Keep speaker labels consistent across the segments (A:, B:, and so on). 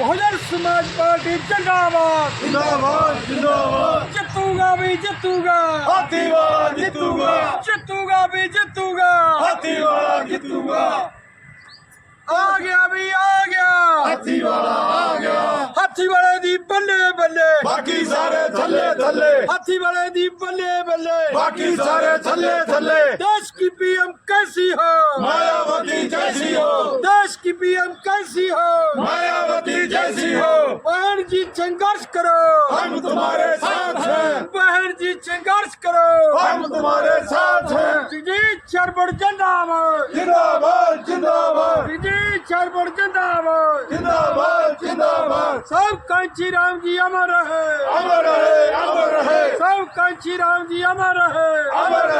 A: ਬਹੁਜਨ ਸਮਾਜ ਪਾਰਟੀ ਜਿੰਦਾਬਾਦ।
B: ਜਿੰਦਾਬਾਦ ਜਿੰਦਾਬਾਦ।
A: ਜਿੱਤੂਗਾ ਵੀ ਜਿੱਤੂਗਾ।
B: ਹਾਥੀ ਵਾਲਾ ਜਿੱਤੂਗਾ।
A: ਜਿੱਤੂਗਾ ਵੀ ਜਿੱਤੂਗਾ।
B: ਹਾਥੀ ਵਾਲਾ ਜਿੱਤੂਗਾ।
A: ਆ ਗਿਆ ਵੀ ਆ ਗਿਆ।
B: ਹਾਥੀ ਵਾਲਾ ਆ ਗਿਆ।
A: ਹਾਥੀ ਵਾਲੇ ਦੀ ਬੱਲੇ ਬੱਲੇ।
B: ਬਾਕੀ ਸਾਰੇ ਥੱਲੇ ਥੱਲੇ।
A: हाथी वाले दी बल्ले बल्ले
B: बाकी सारे थल्ले थल्ले
A: देश की पीएम कैसी हो
B: मायावती जैसी हो
A: देश की पीएम कैसी हो
B: माया जैसी हो
A: बहन जी संघर्ष करो
B: हम तुम्हारे साथ हैं
A: बहन जी संघर्ष करो
B: हम तुम्हारे साथ हैं
A: जी चरबड़ जिंदाबाद
B: जिंदाबाद जिंदाबाद
A: जी चरबड़ जिंदाबाद
B: जिंदाबाद जिंदाबाद
A: सब कांची राम जी अमर रहे
B: अमर रहे अमर रहे
A: सब कांची राम जी अमर रहे
B: अमर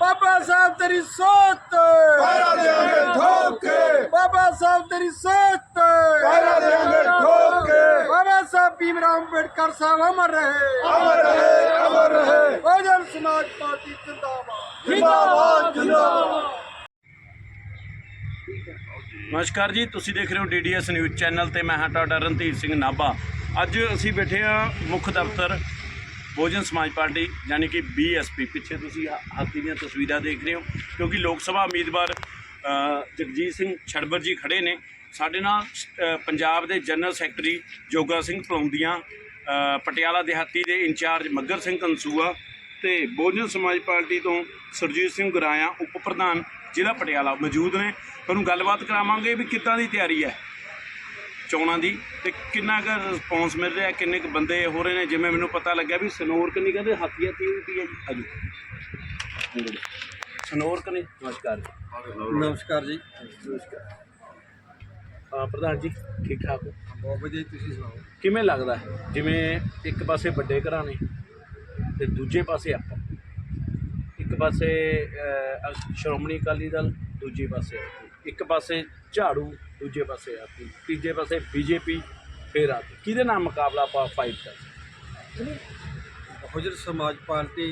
B: ਬਾਬਾ
A: ਸਾਹਿਬ ਤੇਰੀ ਸੋਚ ਤੇ
B: ਪੈਰਾ ਦੇਾਂਗੇ ਠੋਕ। ਬਾਬਾ
A: ਸਾਹਿਬ ਤੇਰੀ ਸੋਚ ਤੇ
B: ਪੈਰਾ ਦੇਾਂਗੇ ਠੋਕ। ਬਾਬਾ
A: ਸਾਹਿਬ ਭੀਮ ਰਾਮ ਅੰਬੇਡਕਰ ਸਾਹਿਬ ਅਮਰ ਰਹੇ।
B: ਅਮਰ ਰਹੇ ਅਮਰ ਰਹੇ।
A: ਬਹੁਜਨ ਸਮਾਜ ਪਾਰਟੀ ਜਿੰਦਾਬਾਦ।
B: ਜਿੰਦਾਬਾਦ ਜਿੰਦਾਬਾਦ।
C: ਨਮਸਕਾਰ ਜੀ ਤੁਸੀਂ ਦੇਖ ਰਹੇ ਹੋ ਡੀਡੀਐਸ ਨਿਊਜ਼ ਚੈਨਲ ਤੇ ਮੈਂ ਹਾਂ ਤੁਹਾਡਾ ਰਣਧੀਰ ਸਿੰਘ ਨਾਭਾ। ਅੱਜ ਅਸੀਂ ਬੈਠੇ ਹਾਂ ਮੁੱਖ ਦਫ਼ਤਰ ਬਹੁਜਨ ਸਮਾਜ ਪਾਰਟੀ ਯਾਨੀ ਕਿ ਬੀਐਸਪੀ ਪਿੱਛੇ ਤੁਸੀਂ ਹਾਥੀ ਦੀਆਂ ਤਸਵੀਰਾਂ ਦੇਖ ਰਹੇ ਹੋ, ਕਿਉਂਕਿ ਲੋਕ ਸਭਾ ਉਮੀਦਵਾਰ ਜਗਜੀਤ ਸਿੰਘ ਛੜਬਰ ਜੀ ਖੜੇ ਨੇ। ਸਾਡੇ ਨਾਲ ਪੰਜਾਬ ਦੇ ਜਨਰਲ ਸੈਕਟਰੀ ਜੋਗਾ ਸਿੰਘ ਪਲੌਂਦੀਆਂ ਪਟਿਆਲਾ ਦਿਹਾਤੀ ਦੇ ਇੰਚਾਰਜ ਮੱਗਰ ਸਿੰਘ ਕੰਸੂਆ ਤੇ ਬਹੁਜਨ ਸਮਾਜ ਪਾਰਟੀ ਤੋਂ ਸਰਜੀਤ ਸਿੰਘ ਗੁਰਾਇਆ ਉਪ ਪ੍ਰਧਾਨ ਜ਼ਿਲ੍ਹਾ ਪਟਿਆਲਾ ਮੌਜੂਦ ਨੇ। ਤੁਹਾਨੂੰ ਗੱਲਬਾਤ ਕਰਾਵਾਂਗੇ ਵੀ ਕਿੱਦਾਂ ਦੀ ਤਿਆਰੀ ਹੈ। ਚੋਣਾਂ ਦੀ ਤੇ ਕਿੰਨਾ ਕੁ ਰਿਸਪੌਂਸ ਮਿਲ ਰਿਹਾ ਕਿੰਨੇ ਕੁ ਬੰਦੇ ਹੋ ਰਹੇ ਨੇ? ਜਿਵੇਂ ਮੈਨੂੰ ਪਤਾ ਲੱਗਿਆ ਵੀ ਸਨੋਰ ਕਨੀ ਕਹਿੰਦੇ ਹਾਥੀ ਹਾਥੀ ਹੋਈ ਪਈ ਹੈ ਜੀ। ਅਜੋ ਸਨੋਰ ਕਨੀ ਨਮਸਕਾਰ ਜੀ।
A: ਨਮਸਕਾਰ ਜੀ।
C: ਹਾਂ ਪ੍ਰਧਾਨ ਜੀ ਠੀਕ ਠਾਕ ਹੋ?
A: ਬਹੁਤ ਵਧੀਆ ਤੁਸੀਂ ਸੁਣਾਓ?
C: ਕਿਵੇਂ ਲੱਗਦਾ? ਜਿਵੇਂ ਇੱਕ ਪਾਸੇ ਵੱਡੇ ਘਰਾਂ ਨੇ ਤੇ ਦੂਜੇ ਪਾਸੇ ਆਪਾਂ। ਇੱਕ ਪਾਸੇ ਸ਼੍ਰੋਮਣੀ ਅਕਾਲੀ ਦਲ ਦੂਜੇ ਪਾਸੇ ਆਪ। ਇੱਕ ਪਾਸੇ ਝਾੜੂ ਦੂਜੇ ਪਾਸੇ ਆਪੀ ਤੀਜੇ ਪਾਸੇ ਬੀਜੇਪੀ ਫੇਰ ਆਪੀ ਕਿਹਦੇ ਨਾਲ ਮੁਕਾਬਲਾ ਆਪਾਂ ਫਾਈਟ ਕਰ ਸਕਦੇ?
A: ਬਹੁਜਨ ਸਮਾਜ ਪਾਰਟੀ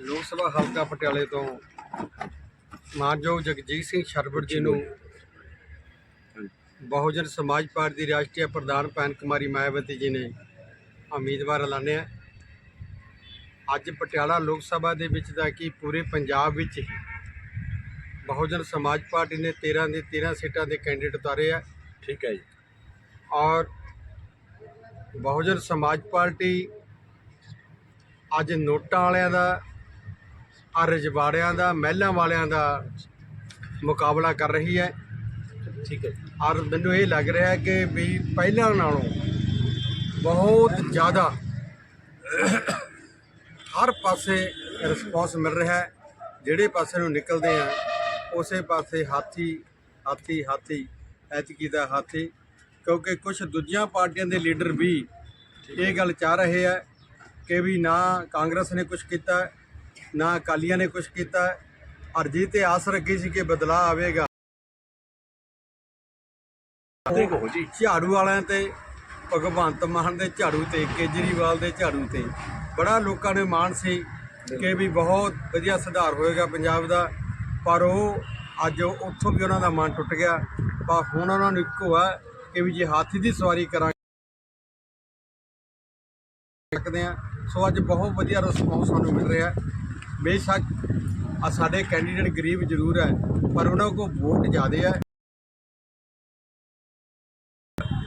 A: ਲੋਕ ਸਭਾ ਹਲਕਾ ਪਟਿਆਲੇ ਤੋਂ ਮਾਨਯੋਗ ਜਗਜੀਤ ਸਿੰਘ ਸ਼ਰਬੜ ਜੀ ਨੂੰ ਬਹੁਜਨ ਸਮਾਜ ਪਾਰਟੀ ਦੀ ਰਾਸ਼ਟਰੀ ਪ੍ਰਧਾਨ ਪੈਨ ਕੁਮਾਰੀ ਮਾਇਆਵਤੀ ਜੀ ਨੇ ਉਮੀਦਵਾਰ ਐਲਾਨਿਆ। ਅੱਜ ਪਟਿਆਲਾ ਲੋਕ ਸਭਾ ਦੇ ਵਿੱਚ ਦਾ ਕੀ ਪੂਰੇ ਪੰਜਾਬ ਵਿੱਚ ਹੀ ਬਹੁਜਨ ਸਮਾਜ ਪਾਰਟੀ ਨੇ 13 ਦੇ 13 ਸੀਟਾਂ ਦੇ ਕੈਂਡੀਡੇਟ ਉਤਾਰੇ ਆ
C: ਠੀਕ ਹੈ ਜੀ
A: ਔਰ ਬਹੁਜਨ ਸਮਾਜ ਪਾਰਟੀ ਅੱਜ ਨੋਟਾਂ ਵਾਲਿਆਂ ਦਾ ਔਰ ਰਜਵਾੜਿਆਂ ਦਾ ਮਹਿਲਾਂ ਵਾਲਿਆਂ ਦਾ ਮੁਕਾਬਲਾ ਕਰ ਰਹੀ ਹੈ
C: ਠੀਕ ਹੈ
A: ਔਰ ਮੈਨੂੰ ਇਹ ਲੱਗ ਰਿਹਾ ਕਿ ਵੀ ਪਹਿਲਾਂ ਨਾਲੋਂ ਬਹੁਤ ਜ਼ਿਆਦਾ ਹਰ ਪਾਸੇ ਰਿਸਪੌਂਸ ਮਿਲ ਰਿਹਾ ਹੈ ਜਿਹੜੇ ਪਾਸੇ ਨੂੰ ਨਿਕਲਦੇ ਆ ਉਸੇ ਪਾਸੇ ਹਾਥੀ ਹਾਥੀ ਹਾਥੀ, ਐਤਕੀ ਦਾ ਹਾਥੀ, ਕਿਉਂਕਿ ਕੁਝ ਦੂਜੀਆਂ ਪਾਰਟੀਆਂ ਦੇ ਲੀਡਰ ਵੀ ਇਹ ਗੱਲ ਚਾਹ ਰਹੇ ਆ ਕਿ ਵੀ ਨਾ ਕਾਂਗਰਸ ਨੇ ਕੁਝ ਕੀਤਾ, ਨਾ ਅਕਾਲੀਆਂ ਨੇ ਕੁਝ ਕੀਤਾ ਅਰਜ਼ੀ ਤੇ ਆਸ ਰੱਖੀ ਸੀ ਕਿ ਬਦਲਾਅ ਆਵੇਗਾ।
C: ਦੇਖੋ ਜੀ
A: ਝਾੜੂ ਵਾਲਿਆਂ ਤੇ, ਭਗਵੰਤ ਮਾਨ ਦੇ ਝਾੜੂ ਤੇ, ਕੇਜਰੀਵਾਲ ਦੇ ਝਾੜੂ ਤੇ, ਬੜਾ ਲੋਕਾਂ ਨੇ ਮਾਣ ਸੀ ਕਿ ਵੀ ਬਹੁਤ ਵਧੀਆ ਸੁਧਾਰ ਹੋਏਗਾ ਪੰਜਾਬ ਦਾ। ਪਰ ਉਹ ਅੱਜ ਉੱਥੋਂ ਵੀ ਉਹਨਾਂ ਦਾ ਮਨ ਟੁੱਟ ਗਿਆ। ਪਰ ਹੁਣ ਉਹਨਾਂ ਨੂੰ ਇੱਕੋ ਆ ਕਿ ਵੀ ਜੇ ਹਾਥੀ ਦੀ ਸਵਾਰੀ ਕਰਾਂਗੇ ਸਕਦੇ ਆ ਸੋ ਅੱਜ ਬਹੁਤ ਵਧੀਆ ਰਿਸਪੌਂਸ ਸਾਨੂੰ ਮਿਲ ਰਿਹਾ। ਬੇਸ਼ੱਕ ਆ ਸਾਡੇ ਕੈਂਡੀਡੇਟ ਗਰੀਬ ਜ਼ਰੂਰ ਹੈ, ਪਰ ਉਹਨਾਂ ਕੋਲ ਵੋਟ ਜ਼ਿਆਦੇ ਹੈ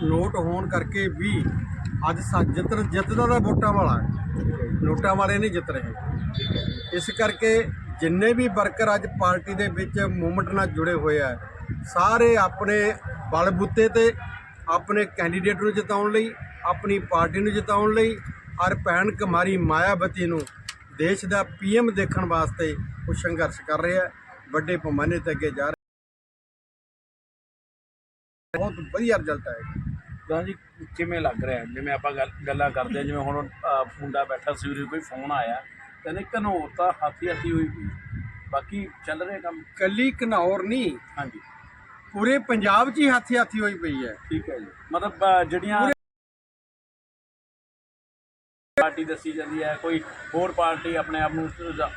A: ਨੋਟ ਹੋਣ ਕਰਕੇ ਵੀ ਅੱਜ ਜਿੱਤਣ ਜਿੱਤ ਜਿੱਤਦਾ ਦਾ ਵੋਟਾਂ ਵਾਲਾ, ਨੋਟਾਂ ਵਾਲੇ ਨਹੀਂ ਜਿੱਤ ਰਹੇ। ਇਸ ਕਰਕੇ ਜਿੰਨੇ ਵੀ ਵਰਕਰ ਅੱਜ ਪਾਰਟੀ ਦੇ ਵਿੱਚ ਮੂਵਮੈਂਟ ਨਾਲ ਜੁੜੇ ਹੋਏ ਆ, ਸਾਰੇ ਆਪਣੇ ਬਲਬੁੱਤੇ ਤੇ ਆਪਣੇ ਕੈਂਡੀਡੇਟ ਨੂੰ ਜਿਤਾਉਣ ਲਈ, ਆਪਣੀ ਪਾਰਟੀ ਨੂੰ ਜਿਤਾਉਣ ਲਈ ਔਰ ਭੈਣ ਕੁਮਾਰੀ ਮਾਇਆਵਤੀ ਨੂੰ ਦੇਸ਼ ਦਾ ਪੀਐਮ ਦੇਖਣ ਵਾਸਤੇ ਉਹ ਸੰਘਰਸ਼ ਕਰ ਰਿਹਾ ਵੱਡੇ ਪੈਮਾਨੇ ਤੇ ਅੱਗੇ ਜਾ ਰਹੇ ਬਹੁਤ ਵਧੀਆ ਰਿਜ਼ਲਟ ਆਏਗਾ
C: ਤਾਂ ਜੀ ਕਿਵੇਂ ਲੱਗ ਰਿਹਾ? ਜਿਵੇਂ ਆਪਾਂ ਗੱਲ- ਗੱਲਾਂ ਕਰਦੇ ਹਾਂ ਜਿਵੇਂ ਹੁਣ ਮੁੰਡਾ ਬੈਠਾ ਸੀ ਕੋਈ ਫੋਨ ਆਇਆ। ਕਹਿੰਦੇ ਘਨੌਰ ਤਾਂ ਹਾਥੀ ਹਾਥੀ ਹੋਈ ਪਈ। ਬਾਕੀ ਚੱਲ ਰਿਹਾ ਕੰਮ।
A: ਕੱਲੀ ਘਨੌਰ ਨਹੀਂ
C: ਹਾਂਜੀ।
A: ਪੂਰੇ ਪੰਜਾਬ 'ਚ ਹੀ ਹਾਥੀ ਹਾਥੀ ਹੋਈ ਪਈ ਹੈ।
C: ਠੀਕ ਹੈ ਜੀ। ਮਤਲਬ ਅ, ਜਿਹੜੀਆਂ ਪਾਰਟੀ ਦੱਸੀ ਜਾਂਦੀ ਹੈ ਕੋਈ ਹੋਰ ਪਾਰਟੀ ਆਪਣੇ ਆਪ ਨੂੰ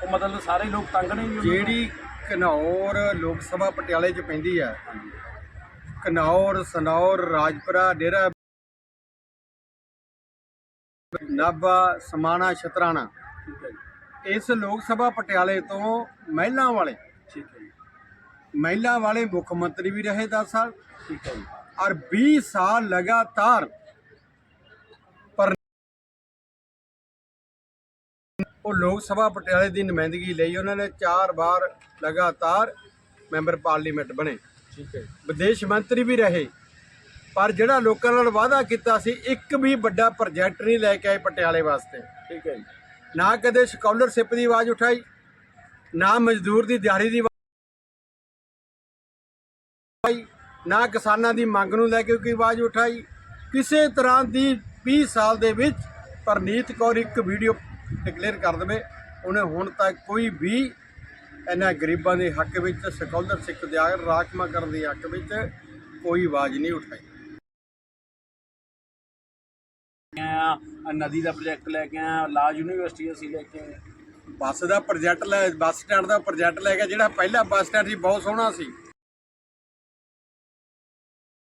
C: ਉਹ ਮਤਲਬ ਸਾਰੇ ਲੋਕ ਤੰਗ ਨੇ ਜੀ। ਉਹਨਾਂ ਤੋਂ?
A: ਜਿਹੜੀ ਘਨੌਰ ਲੋਕ ਸਭਾ ਪਟਿਆਲੇ 'ਚ ਪੈਂਦੀ ਹੈ।
C: ਹਾਂਜੀ।
A: ਕਨੌਰ ਸਨੌਰ ਰਾਜਪੁਰਾ ਡੇਰਾ ਨਾਭਾ ਸਮਾਣਾ ਸ਼ਤਰਾਣਾ।
C: ਠੀਕ ਹੈ ਜੀ।
A: ਇਸ ਲੋਕ ਸਭਾ ਪਟਿਆਲੇ ਤੋਂ ਮਹਿਲਾ ਵਾਲੇ।
C: ਠੀਕ ਹੈ ਜੀ।
A: ਮਹਿਲਾ ਵਾਲੇ ਮੁੱਖ ਮੰਤਰੀ ਵੀ ਰਹੇ 10 ਸਾਲ।
C: ਠੀਕ ਹੈ ਜੀ।
A: ਔਰ 20 ਸਾਲ ਲਗਾਤਾਰ ਪਰ ਉਹ ਲੋਕ ਸਭਾ ਪਟਿਆਲੇ ਦੀ ਨੁਮਾਇੰਦਗੀ ਲਈ ਉਹਨਾਂ ਨੇ ਚਾਰ ਵਾਰ ਲਗਾਤਾਰ ਮੈਂਬਰ ਪਾਰਲੀਮੈਂਟ ਬਣੇ।
C: ਠੀਕ ਹੈ
A: ਵਿਦੇਸ਼ ਮੰਤਰੀ ਵੀ ਰਹੇ। ਪਰ ਜਿਹੜਾ ਲੋਕਾਂ ਨਾਲ ਵਾਅਦਾ ਕੀਤਾ ਸੀ ਇੱਕ ਵੀ ਵੱਡਾ ਪ੍ਰੋਜੈਕਟ ਨਹੀਂ ਲੈ ਕੇ ਆਏ ਪਟਿਆਲੇ ਵਾਸਤੇ।
C: ਠੀਕ ਹੈ ਜੀ।
A: ਨਾ ਕਦੇ ਸਕਾਲਰਸ਼ਿਪ ਦੀ ਆਵਾਜ਼ ਉਠਾਈ, ਨਾ ਮਜ਼ਦੂਰ ਦੀ ਦਿਹਾੜੀ ਦੀ ਆਵਾਜ਼ ਨਾ ਕਿਸਾਨਾਂ ਦੀ ਮੰਗ ਨੂੰ ਲੈ ਕੇ ਕੋਈ ਆਵਾਜ਼ ਉਠਾਈ। ਕਿਸੇ ਤਰ੍ਹਾਂ ਦੀ 20 ਸਾਲ ਦੇ ਵਿੱਚ ਪਰਨੀਤ ਕੌਰ ਇੱਕ ਵੀਡੀਓ ਡਿਕਲੇਅਰ ਕਰ ਦੇਵੇ, ਉਹਨੇ ਹੁਣ ਤੱਕ ਕੋਈ ਵੀ ਇਹਨਾਂ ਗਰੀਬਾਂ ਦੇ ਹੱਕ ਵਿੱਚ ਸਕਾਲਰਸ਼ਿਪ ਦੇ ਰਾਖਮਾ ਕਰਨ ਦੇ ਹੱਕ ਵਿੱਚ ਕੋਈ ਆਵਾਜ਼ ਨਹੀਂ ਉਠਾਈ।
C: ਆਇਆ ਨਦੀ ਦਾ ਪ੍ਰੋਜੈਕਟ ਲੈ ਕੇ ਆਇਆ ਲਾ ਯੂਨੀਵਰਸਿਟੀ ਅਸੀਂ ਲੈ ਕੇ ਆਏ
A: ਬੱਸ ਦਾ ਪ੍ਰੋਜੈਕਟ ਲੈ ਬੱਸ ਸਟੈਂਡ ਦਾ ਪ੍ਰੋਜੈਕਟ ਲੈ ਕੇ ਜਿਹੜਾ ਪਹਿਲਾ ਬੱਸ ਸਟੈਂਡ ਸੀ ਬਹੁਤ ਸੋਹਣਾ ਸੀ।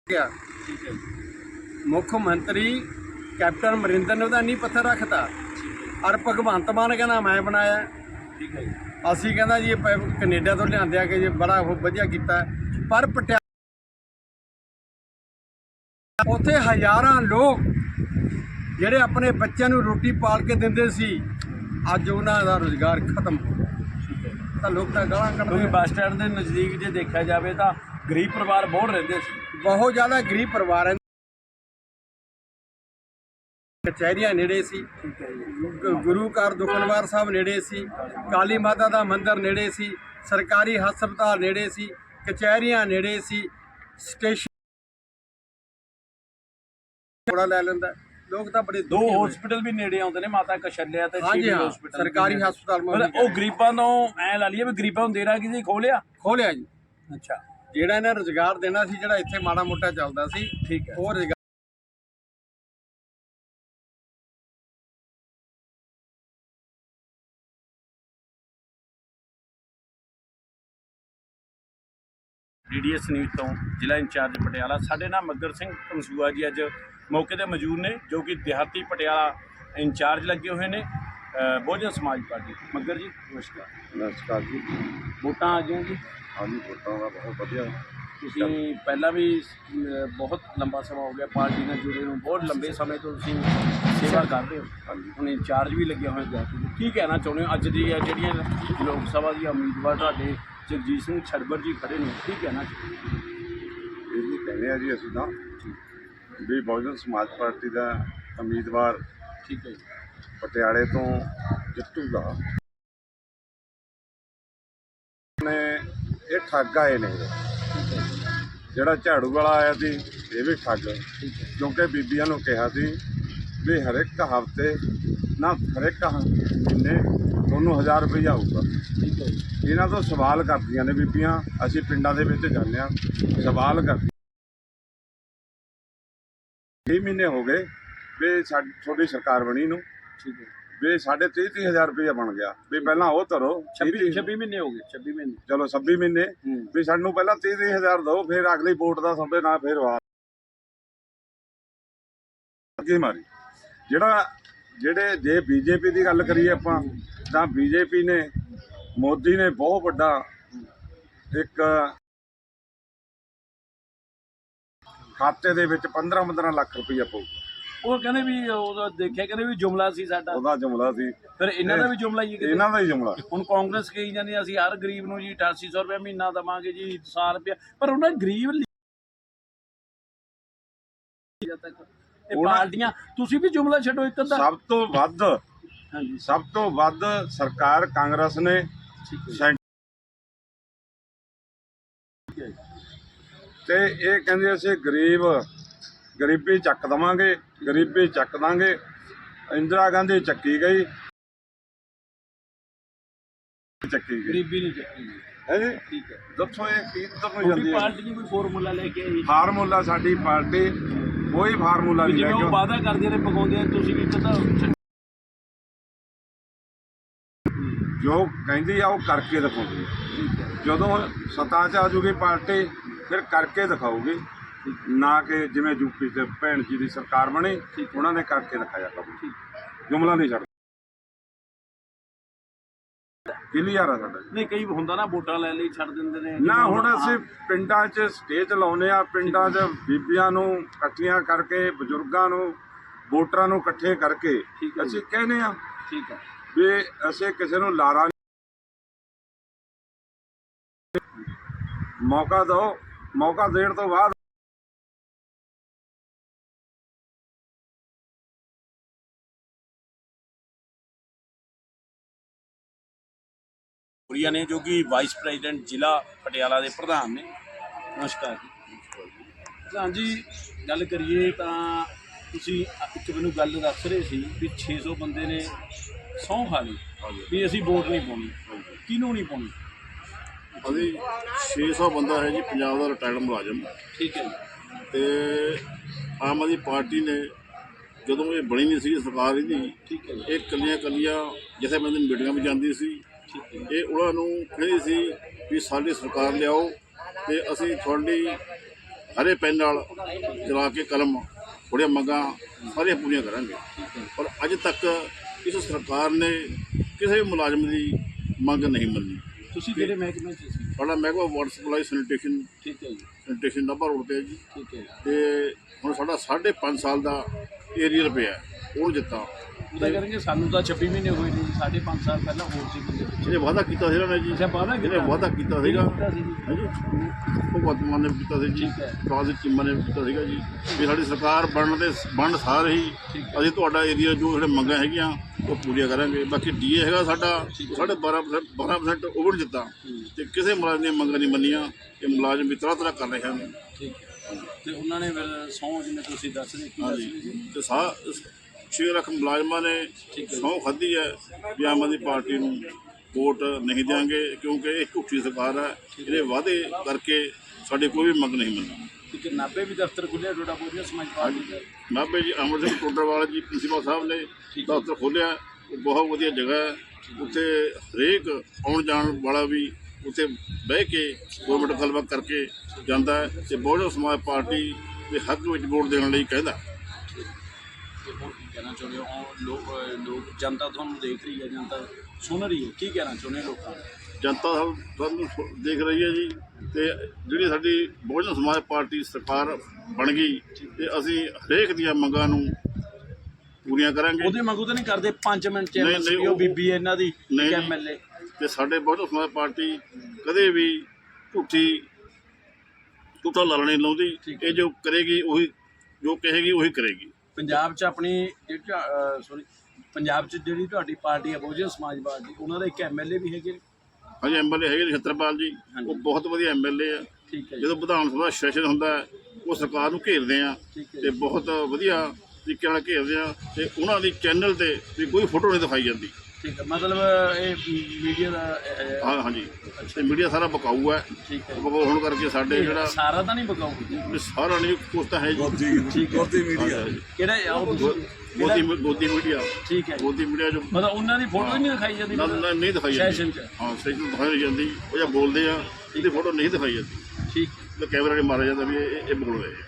A: ਗਿਆ
C: ਠੀਕ ਹੈ ਜੀ।
A: ਮੁੱਖ ਮੰਤਰੀ ਕੈਪਟਨ ਅਮਰਿੰਦਰ ਨੇ ਉਹਦਾ ਨਹੀਂ ਪੱਥਰ ਰੱਖਤਾ। ਔਰ ਭਗਵੰਤ ਮਾਨ ਕਹਿੰਦਾ ਮੈਂ ਬਣਾਇਆ
C: ਠੀਕ ਹੈ
A: ਅਸੀਂ ਕਹਿੰਦਾ ਜੀ ਇਹ ਪ- ਕੈਨੇਡਾ ਤੋਂ ਲਿਆਂਦੇ ਆ ਕਿ ਜੀ ਬੜਾ ਉਹ ਵਧੀਆ ਕੀਤਾ ਪਰ ਪਟਿਆ ਉੱਥੇ ਹਜ਼ਾਰਾਂ ਲੋਕ ਜਿਹੜੇ ਆਪਣੇ ਬੱਚਿਆਂ ਨੂੰ ਰੋਟੀ ਪਾਲ ਕੇ ਦਿੰਦੇ ਸੀ ਅੱਜ ਉਹਨਾਂ ਦਾ ਰੋਜ਼ਗਾਰ ਖਤਮ ਹੋ ਗਿਆ। ਤਾਂ ਲੋਕ ਤਾਂ ਗਾਲਾਂ ਕੱਢਦੇ।
C: ਬੱਸ ਸਟੈਂਡ ਦੇ ਨਜ਼ਦੀਕ ਜੇ ਦੇਖਿਆ ਜਾਵੇ ਤਾਂ ਗਰੀਬ ਪਰਿਵਾਰ ਬਹੁਤ ਰਹਿੰਦੇ ਸੀ।
A: ਬਹੁਤ ਜ਼ਿਆਦਾ ਗਰੀਬ ਪਰਿਵਾਰ ਕਚਹਿਰੀਆਂ ਨੇੜੇ ਸੀ। ਗੁਰੂ ਘਰ ਦੁਖਨਵਾਰ ਸਾਹਿਬ ਨੇੜੇ ਸੀ। ਕਾਲੀ ਮਾਤਾ ਦਾ ਮੰਦਿਰ ਨੇੜੇ ਸੀ। ਸਰਕਾਰੀ ਹਸਪਤਾਲ ਨੇੜੇ ਸੀ। ਕਚਹਿਰੀਆਂ ਨੇੜੇ ਸੀ। ਸਟੇਸ਼ਨ ਬੜਾ ਲੈ ਲੈਂਦਾ। ਲੋਕ ਤਾਂ ਬੜੇ
C: ਦੋ। ਹਸਪੀਟਲ ਵੀ ਨੇੜੇ ਆਉਂਦੇ ਨੇ ਮਾਤਾ ਕਸ਼ਲਿਆ ਤੇ
A: ਹਾਂਜੀ
C: ਸਿਵਲ
A: ਹਾਂ
C: hospital
A: ਸਰਕਾਰੀ ਹਸਪਤਾਲ
C: ਮਤਲਬ ਉਹ ਗਰੀਬਾਂ ਤੋਂ ਐ ਲਾ ਲਈਏ ਵੀ ਗਰੀਬਾਂ ਨੂੰ ਦੇਣਾ ਕਿਸੇ ਖੋਲਿਆ?
A: ਖੋਲਿਆ ਜੀ।
C: ਅੱਛਾ।
A: ਜਿਹੜਾ ਇਹਨਾਂ ਰੋਜ਼ਗਾਰ ਦੇਣਾ ਸੀ ਜਿਹੜਾ ਇੱਥੇ ਮਾੜਾ ਮੋਟਾ ਚੱਲਦਾ ਸੀ
C: ਠੀਕ ਹੈ।
A: ਉਹ ਰੁਜ਼ਗਾਰ
C: ਡੀਡੀਐਸ ਨਿਊਜ਼ ਤੋਂ ਜ਼ਿਲ੍ਹਾ ਇੰਚਾਰਜ ਪਟਿਆਲਾ ਸਾਡੇ ਨਾਲ ਮੱਗਰ ਸਿੰਘ ਕੰਸੂਆ ਜੀ ਅੱਜ ਮੌਕੇ ਤੇ ਮੌਜੂਦ ਨੇ ਜੋ ਕਿ ਦਿਹਾਤੀ ਪਟਿਆਲਾ ਇੰਚਾਰਜ ਲੱਗੇ ਹੋਏ ਨੇ ਅ, ਬਹੁਜਨ ਸਮਾਜ ਪਾਰਟੀ। ਮੱਗਰ ਜੀ ਨਮਸਕਾਰ।
B: ਨਮਸਕਾਰ ਜੀ।
C: ਵੋਟਾਂ ਆ ਗਈਆਂ ਜੀ?
B: ਹਾਂਜੀ ਵੋਟਾਂ ਦਾ ਬਹੁਤ ਵਧੀਆ।
C: ਤੁਸੀਂ ਪਹਿਲਾਂ ਵੀ ਅ, ਬਹੁਤ ਲੰਬਾ ਸਮਾਂ ਹੋ ਗਿਆ ਪਾਰਟੀ ਨਾਲ ਜੁੜੇ ਨੂੰ ਬਹੁਤ ਲੰਬੇ ਸਮੇਂ ਤੋਂ ਤੁਸੀਂ ਸੇਵਾ ਕਰਦੇ ਹੋ।
B: ਹਾਂਜੀ।
C: ਹੁਣ ਇੰਚਾਰਜ ਵੀ ਲੱਗੇ ਹੋਏ ਜਾ ਕੀ। ਕਹਿਣਾ ਚਾਹੁੰਦੇ ਹੋ? ਅੱਜ ਦੀ ਇਹ ਜਿਹੜੀਆਂ ਲੋਕ ਸਭਾ ਦੀਆਂ ਉਮੀਦਵਾਰ ਤੁਹਾਡੇ ਜਗਜੀਤ ਸਿੰਘ ਛੜਬੜ ਜੀ ਖੜੇ ਨੇ ਕੀ ਕਹਿਣਾ ਚਾਹੁੰਦੇ ਹੋ?
B: ਇਹ ਵੀ ਕਹਿੰਦੇ ਆ ਜੀ ਅਸੀਂ ਤਾਂ ਵੀ ਬਹੁਜਨ ਸਮਾਜ ਪਾਰਟੀ ਦਾ ਉਮੀਦਵਾਰ
C: ਠੀਕ ਹੈ
B: ਪਟਿਆਲੇ ਤੋਂ ਜਿੱਤੂਗਾ ਨੇ ਇਹ ਠੱਗ ਆਏ ਨੇ। ਜਿਹੜਾ ਝਾੜੂ ਵਾਲਾ ਆਇਆ ਸੀ ਇਹ ਵੀ ਠੱਗ। ਕਿਉਂਕਿ ਬੀਬੀਆਂ ਨੂੰ ਕਿਹਾ ਸੀ ਵੀ ਹਰ ਇੱਕ ਹਫ਼ਤੇ ਨਾ ਹਰ ਇੱਕ ਮਹੀਨੇ ਤੁਹਾਨੂੰ 1000 ਰੁਪਈਆ ਆਊਗਾ।
C: ਠੀਕ ਹੈ ਜੀ।
B: ਇਹਨਾਂ ਤੋਂ ਸਵਾਲ ਕਰਦੀਆਂ ਨੇ ਬੀਬੀਆਂ। ਅਸੀਂ ਪਿੰਡਾਂ ਦੇ ਵਿੱਚ ਜਾਂਦੇ ਹਾਂ। ਸਵਾਲ ਕਰਦੀਆਂ 20 ਮਹੀਨੇ ਹੋ ਗਏ ਵੀ ਸਾਡੀ ਤੁਹਾਡੀ ਸਰਕਾਰ ਬਣੀ ਨੂੰ।
C: ਠੀਕ ਹੈ।
B: ਵੀ ਸਾਡੇ 30 ਹਜ਼ਾਰ ਰੁਪਈਆ ਬਣ ਗਿਆ। ਵੀ ਪਹਿਲਾਂ ਉਹ ਧਰੋ।
C: 26
B: 30
C: 26 ਮਹੀਨੇ ਹੋ ਗਏ 26 ਮਹੀਨੇ।
B: ਚਲੋ 26 ਮਹੀਨੇ। ਵੀ ਸਾਨੂੰ ਪਹਿਲਾਂ 30 ਹਜ਼ਾਰ ਦਿਓ ਫਿਰ ਅਗਲੀ ਵੋਟ ਦਾ ਸੰਭੇ ਨਾ ਫਿਰ ਵਾ ਅੱਗੇ ਮਾਰੀ। ਜਿਹੜਾ ਜਿਹੜੇ ਜੇ ਬੀਜੇਪੀ ਦੀ ਗੱਲ ਕਰੀਏ ਆਪਾਂ ਤਾਂ ਬੀਜੇਪੀ ਨੇ ਮੋਦੀ ਨੇ ਬਹੁਤ ਵੱਡਾ ਇੱਕ ਖਾਤੇ ਦੇ ਵਿੱਚ 15 15 ਲੱਖ ਰੁਪਈਆ ਪਊ।
C: ਉਹ ਕਹਿੰਦੇ ਵੀ ਉਹਦਾ ਦੇਖਿਆ ਕਹਿੰਦੇ ਵੀ ਜੁਮਲਾ ਸੀ ਸਾਡਾ।
B: ਉਹਦਾ ਜੁਮਲਾ ਸੀ।
C: ਫਿਰ ਇਹਨਾਂ ਦਾ ਵੀ ਜੁਮਲਾ ਹੀ ਹੈ ਕਿਤੇ?
B: ਇਹਨਾਂ ਦਾ ਹੀ ਜੁਮਲਾ।
C: ਹੁਣ ਕਾਂਗਰਸ ਕਹੀ ਜਾਂਦੀ ਹੈ, ਅਸੀਂ ਹਰ ਗਰੀਬ ਨੂੰ ਜੀ 8800 ਰੁਪਏ ਮਹੀਨਾ ਦਵਾਂਗੇ ਜੀ ਸਾਲ ਰੁਪਇਆ। ਪਰ ਉਹਨਾਂ ਗਰੀਬ ਲਈ ਜਦ ਤੱਕ। ਇਹ
B: ਉਹਨਾਂ-
C: ਪਾਰਟੀਆਂ ਤੁਸੀਂ ਵੀ ਜੁਮਲਾ ਛੱਡੋ ਇੱਕ ਅੱਧਾ।
B: ਸਭ ਤੋਂ ਵੱਧ
C: ਹਾਂਜੀ।
B: ਸਭ ਤੋਂ ਵੱਧ ਸਰਕਾਰ ਕਾਂਗਰਸ ਨੇ
C: ਠੀਕ ਹੈ ਜੀ।
B: ਸੈਂ- ਤੇ ਇਹ ਕਹਿੰਦੇ ਅਸੀਂ ਗਰੀਬ ਗਰੀਬੀ ਚੱਕ ਦਵਾਂਗੇ ਗਰੀਬੀ ਚੱਕ ਦਾਂਗੇ। ਇੰਦਰਾ ਗਾਂਧੀ ਚੱਕੀ ਗਈ। ਚੱਕੀ ਗਈ।
C: ਗਰੀਬੀ ਨਹੀਂ ਚੱਕੀ ਜੀ
B: ਹੈ ਜੀ?
C: ਠੀਕ ਹੈ।
B: ਦੱਸੋ ਇਹ ਕੀ ਤੋਂ
C: ਤੁਹਾਡੀ
B: ਜਾਂਦੀ ਹੈ?
C: ਪਾਰਟੀ ਨੇ ਕੋਈ ਫਾਰਮੂਲਾ ਲੈ ਕੇ ਆਈ
B: ਫਾਰਮੂਲਾ ਸਾਡੀ ਪਾਰਟੀ ਕੋਈ ਫਾਰਮੂਲਾ ਨਹੀਂ ਲੈ
C: ਉਹ
B: ਕੇ
C: ਵਾਅਦਾ ਕਰਦੇ ਨੇ ਪਕਾਉਂਦੇ ਤੁਸੀਂ ਵੀ ਛੱਡ-
B: ਜੋ ਕਹਿੰਦੀ ਆ ਉਹ ਕਰਕੇ ਦਿਖਾਉਂਦੀ ਜਦੋਂ ਸੱਤਾ 'ਚ ਆ ਜੂਗੀ ਪਾਰਟੀ ਫਿਰ ਕਰਕੇ ਦਿਖਾਊਗੀ ਨਾ ਕਿ ਜਿਵੇਂ ਯੂਪੀ ਤੇ ਭੈਣ ਜੀ ਦੀ ਸਰਕਾਰ ਬਣੀ ਉਹਨਾਂ ਨੇ ਕਰਕੇ ਦਿਖਾਇਆ ਕੰਮ ਜੁਮਲਾ ਨਹੀਂ ਛੱਡ ਕਲੀਅਰ ਆ ਸਾਡਾ
C: ਨਹੀਂ ਕਈ ਹੁੰਦਾ ਨਾ ਵੋਟਾਂ ਲੈ ਲਈ ਛੱਡ ਦਿੰਦੇ ਨੇ।
B: ਨਾ ਹੁਣ ਅਸੀਂ ਪਿੰਡਾਂ 'ਚ ਸਟੇਜ ਲਾਉਨੇ ਆ ਪਿੰਡਾਂ 'ਚ ਬੀਬੀਆਂ ਨੂੰ ਇਕੱਠੀਆਂ ਕਰਕੇ ਬਜ਼ੁਰਗਾਂ ਨੂੰ ਵੋਟਰਾਂ ਨੂੰ ਇਕੱਠੇ ਕਰਕੇ। ਅਸੀਂ ਕਹਿੰਦੇ ਆ
C: ਠੀਕ ਹੈ।
B: ਵੀ ਅਸੀਂ ਕਿਸੇ ਨੂੰ ਲਾਰਾ ਮੌਕਾ ਦਿਓ ਮੌਕਾ ਦੇਣ ਤੋਂ ਬਾਅਦ
C: ਪੁਰੀਆ ਨੇ ਜੋ ਕਿ ਵਾਈਸ ਪ੍ਰੈਜ਼ੀਡੈਂਟ ਜ਼ਿਲ੍ਹਾ ਪਟਿਆਲਾ ਦੇ ਪ੍ਰਧਾਨ ਨੇ। ਨਮਸਕਾਰ ਜੀ। ਪ੍ਰਧਾਨ ਜੀ ਗੱਲ ਕਰੀਏ ਤਾਂ ਤੁਸੀਂ ਇੱਕ ਮੈਨੂੰ ਗੱਲ ਦੱਸ ਰਹੇ ਸੀ ਵੀ 600 ਬੰਦੇ ਨੇ ਸਹੁੰ ਖਾ ਲਈ ਵੀ ਅਸੀਂ ਵੋਟ ਨਹੀਂ ਪਾਉਣੀ। ਕਿਹਨੂੰ ਨਹੀਂ ਪਾਉਣੀ?
D: ਅਸੀਂ 600 ਬੰਦਾ ਹੈ ਜੀ ਪੰਜਾਬ ਦਾ ਰਿਟਾਇਰਡ ਮੁਲਾਜ਼ਮ।
C: ਠੀਕ ਹੈ
D: ਤੇ ਆਮ ਆਦਮੀ ਪਾਰਟੀ ਨੇ ਜਦੋਂ ਇਹ ਬਣੀ ਨਹੀਂ ਸੀ ਸਰਕਾਰ ਇਹਦੀ
C: ਠੀਕ ਹੈ
D: ਇਹ ਕੱਲੀਆਂ ਕੱਲੀਆਂ ਜਿਥੇ ਬੰਦੇ ਮੀਟਿੰਗਾਂ ਵੀ ਜਾਂਦੀ ਸੀ। ਇਹ ਉਹਨਾਂ ਨੂੰ ਕਹਿੰਦੀ ਸੀ ਵੀ ਸਾਡੀ ਸਰਕਾਰ ਲਿਆਓ ਤੇ ਅਸੀਂ ਤੁਹਾਡੀ ਹਰੇ ਪੈਨ ਨਾਲ ਚਲਾ ਕੇ ਕਲਮ ਥੋੜ੍ਹੀਆਂ ਮੰਗਾਂ ਸਾਰੀਆਂ ਪੂਰੀਆਂ ਕਰਾਂਗੇ। ਪਰ ਅੱਜ ਤੱਕ ਇਸ ਸਰਕਾਰ ਨੇ ਕਿਸੇ ਵੀ ਮੁਲਾਜ਼ਮ ਦੀ ਮੰਗ ਨਹੀਂ ਮੰਨੀ।
C: ਤੁਸੀਂ ਜਿਹੜੇ ਮਹਿਕਮੇ 'ਚ ਸੀ?
D: ਸਾਡਾ ਮਹਿਕਮਾ ਵਾਟਰ ਸਪਲਾਈ ਸੈਨੀਟੇਸ਼ਨ
C: ਠੀਕ ਹੈ ਜੀ।
D: ਸੈਨੀਟੇਸ਼ਨ ਦਾ ਰੋਡ ਤੇ ਹੈ ਜੀ।
C: ਠੀਕ ਹੈ
D: ਤੇ ਹੁਣ ਸਾਡਾ 5.5 ਸਾਲ ਦਾ ਏਰੀਅਰ ਪਿਆ ਉਹ ਦਿੱਤਾ
C: ਉਹਦਾ ਕਰਾਂਗੇ ਸਾਨੂੰ ਤਾਂ 26 ਮਹੀਨੇ ਹੋਏ ਨੇ ਜੀ ਸਾਢੇ ਪੰਜ ਸਾਲ ਪਹਿਲਾਂ ਹੋਰ ਸੀ ਬੰਦੇ
D: ਜਿਹਨੇ ਵਾਅਦਾ ਕੀਤਾ ਸੀ ਇਹਨਾਂ ਨੇ ਜੀ।
C: ਅੱਛਾ ਵਾਅਦਾ ਕੀਤਾ?
D: ਜਿਹਨੇ ਵਾਅਦਾ ਕੀਤਾ ਸੀਗਾ।
C: ਕੀਤਾ ਸੀ ਜੀ?
D: ਹਾਂਜੀ। ਭਗਵੰਤ ਮਾਨ ਨੇ ਕੀਤਾ ਸੀ ਜੀ।
C: ਠੀਕ ਹੈ।
D: ਚਿੰਮਾ ਨੇ ਕੀਤਾ ਸੀਗਾ ਜੀ। ਵੀ ਸਾਡੀ ਸਰਕਾਰ ਬਣਨ ਦੇ ਬਣਨ ਸਾਰ ਹੀ ਅਸੀਂ ਤੁਹਾਡਾ ਏਰੀਆ ਜੋ ਜਿਹੜੇ ਮੰਗਾਂ ਹੈਗੀਆਂ ਉਹ ਪੂਰੀਆਂ ਕਰਾਂਗੇ। ਬਾਕੀ ਡੀਏ ਹੈਗਾ ਸਾਡਾ ਸਾਢੇ 12% 12% ਓਵਰ ਦਿੱਤਾ। ਤੇ ਕਿਸੇ ਮੁਲਾਜ਼ਮ ਦੀਆਂ ਮੰਗਾਂ ਨਹੀਂ ਮੰਨੀਆਂ ਇਹ ਮੁਲਾਜ਼ਮ ਵੀ ਤਰ੍ਹਾਂ ਤਰ੍ਹਾਂ ਕਰ ਰਹੇ। ਹਨ
C: ਠੀਕ ਤੇ ਉਹਨਾਂ ਨੇ ਫਿਰ ਸਹੁੰ ਜਿਵੇਂ ਤੁਸੀਂ ਦੱਸ ਰਹੇ ਕੀ ਸੀ
D: ਤੇ ਸਾ 6 ਲੱਖ ਮੁਲਾਜ਼ਮਾਂ ਨੇ ਸਹੁੰ ਖਾਧੀ ਹੈ। ਵੀ ਆਮ ਆਦਮੀ ਪਾਰਟੀ ਨੂੰ ਵੋਟ ਨਹੀਂ ਦਿਆਂਗੇ ਕਿਉਂਕਿ ਇਹ ਝੂਠੀ ਸਰਕਾਰ ਹੈ। ਇਹਦੇ ਵਾਅਦੇ ਕਰਕੇ ਸਾਡੀ ਕੋਈ ਵੀ ਮੰਗ ਨਹੀਂ ਮੰਨਦਾ।
C: ਹੈ ਨਾਭੇ ਵੀ ਦਫ਼ਤਰ ਖੁੱਲਿਆ ਤੁਹਾਡਾ ਬੋਝਾ ਸਮਾਜ ਪਾਰਟੀ ਦਾ।
D: ਨਾਭੇ ਜੀ ਅਮਰ ਸਿੰਘ ਟੋਡਰਵਾਲ ਜੀ ਪ੍ਰਿੰਸੀਪਲ ਸਾਹਿਬ ਨੇ ਦਫ਼ਤਰ ਖੋਲ੍ਹਿਆ ਉਹ ਬਹੁਤ ਵਧੀਆ ਜਗ੍ਹਾ ਹੈ। ਉੱਥੇ ਹਰੇਕ ਆਉਣ ਜਾਣ ਵਾਲਾ ਵੀ ਉੱਥੇ ਬਹਿ ਕੇ ਗਵਰਨਮੈਂਟ ਗੱਲਬਾਤ ਕਰਕੇ ਜਾਂਦਾ ਹੈ ਤੇ ਬਹੁਜਨ ਸਮਾਜ ਪਾਰਟੀ ਦੇ ਹੱਕ ਵਿੱਚ ਵੋਟ ਦੇਣ ਲਈ ਕਹਿੰਦਾ
C: ਤੇ ਹੋਰ ਕੀ ਕਹਿਣਾ ਚਾਹੁੰਦੇ ਹੋ? ਉਹ ਲੋਕ ਅਹ ਲੋਕ ਜਨਤਾ ਤੁਹਾਨੂੰ ਦੇਖ ਰਹੀ ਹੈ ਜਨਤਾ ਸੁਣ ਰਹੀ ਹੈ। ਕੀ ਕਹਿਣਾ ਚਾਹੁੰਦੇ ਹੋ ਲੋਕਾਂ ਨੂੰ?
D: ਜਨਤਾ ਸਭ ਸਾਨੂੰ ਸੁ- ਦੇਖ ਰਹੀ ਹੈ ਜੀ ਤੇ ਜਿਹੜੀ ਸਾਡੀ ਬਹੁਜਨ ਸਮਾਜ ਪਾਰਟੀ ਸਰਕਾਰ ਬਣ ਗਈ ਤੇ ਅਸੀਂ ਹਰੇਕ ਦੀਆਂ ਮੰਗਾਂ ਨੂੰ ਪੂਰੀਆਂ ਕਰਾਂਗੇ।
C: ਉਹਦੇ ਮੰਗੂ ਤਾਂ ਨਹੀਂ ਕਰਦੇ 5 ਮਿੰਟ ਚ
D: ਨਹੀਂ,
C: ਐਮਐਸਪੀ
D: ਨਹੀਂ,
C: ਉਹ
D: ਉਹ-
C: ਬੀਬੀ ਇਹਨਾਂ ਦੀ
D: ਨਹੀਂ, ਨਹੀਂ।
C: ਐਮਐਲਏ
D: ਤੇ ਸਾਡੇ ਬਹੁਜਨ ਸਮਾਜ ਪਾਰਟੀ ਕਦੇ ਵੀ ਝੂਠੀ ਝੂਠਾ ਲਾਲਾ ਨਹੀਂ ਲਾਉਂਦੀ।
C: ਠੀਕ
D: ਇਹ ਜੋ ਕਰੇਗੀ ਉਹੀ ਜੋ ਕਹੇਗੀ ਉਹੀ ਕਰੇਗੀ।
C: ਪੰਜਾਬ 'ਚ ਆਪਣੀ ਸੌਰੀ ਪੰਜਾਬ 'ਚ ਜਿਹੜੀ ਤੁਹਾਡੀ ਪਾਰਟੀ ਹੈ ਬਹੁਜਨ ਸਮਾਜ ਪਾਰਟੀ ਉਹਨਾਂ ਦਾ ਇੱਕ ਐਮਐਲਏ ਵੀ ਹੈਗੇ ਨੇ।
D: ਹਾਂਜੀ ਐਮਐਲਏ ਹੈਗੇ ਨੇ ਛਤਰਪਾਲ ਜੀ। ਉਹ ਬਹੁਤ ਵਧੀਆ ਐਮਐਲਏ ਆ।
C: ਠੀਕ ਹੈ ਜੀ।
D: ਜਦੋਂ ਵਿਧਾਨ ਸਭਾ ਸੈਸ਼ਨ ਹੁੰਦਾ ਹੈ, ਉਹ ਸਰਕਾਰ ਨੂੰ ਘੇਰਦੇ ਆ
C: ਠੀਕ ਹੈ
D: ਤੇ ਬਹੁਤ ਵਧੀਆ ਤਰੀਕੇ ਨਾਲ ਘੇਰਦੇ ਆ ਤੇ ਉਹਨਾਂ ਦੀ ਚੈਨਲ ਤੇ ਵੀ ਕੋਈ ਫੋਟੋ ਨਹੀਂ ਦਿਖਾਈ ਜਾਂਦੀ।
C: ਠੀਕ ਹੈ ਮਤਲਬ ਇਹ ਮੀਡੀਆ ਦਾ ਅਹ,
D: ਹਾਂ ਹਾਂਜੀ। ਤੇ ਮੀਡੀਆ ਸਾਰਾ ਬਕਾਊ ਹੈ।
C: ਠੀਕ ਹੈ
D: ਬਕਾਊ ਹੋਣ ਕਰਕੇ ਸਾਡੇ ਜਿਹੜਾ
C: ਸਾਰਾ ਤਾਂ ਨਹੀਂ ਬਕਾਊ?
D: ਵੀ ਸਾਰਾ ਨਹੀਂ ਕੁਛ ਤਾਂ ਹੈ ਜੀ।
C: ਠੀਕ ਹੈ।
D: ਮੀਡੀਆ।
C: ਕਿਹੜਾ ਉਹ ਤੁਸੀਂ-
D: ਗੋਦੀ ਗੋਦੀ ਮੀਡੀਆ।
C: ਠੀਕ ਹੈ
D: ਗੋਦੀ ਮੀਡੀਆ ਜੋ
C: ਮਤਲਬ ਉਹਨਾਂ ਦੀ ਫੋਟੋ ਹੀ ਨਹੀਂ ਦਿਖਾਈ ਜਾਂਦੀ
D: ਨਾ ਨਾ ਨਹੀਂ ਦਿਖਾਈ ਜਾਂਦੀ।
C: ਸੈਸ਼ਨ 'ਚ?
D: ਹਾਂ ਸੈਸ਼ਨ ਦਿਖਾਈ ਨਹੀਂ ਜਾਂਦੀ। ਉਹ ਜਾਂ ਬੋਲਦੇ ਆ ਇਹਦੀ ਫੋਟੋ ਨਹੀਂ ਦਿਖਾਈ ਜਾਂਦੀ।
C: ਠੀਕ।
D: ਤੇ ਕੈਮਰਾ ਨੇ ਮਾਰਿਆ ਜਾਂਦਾ ਵੀ ਇਹ ਇਹ ਬੋਲ ਰਹੇ ਆ।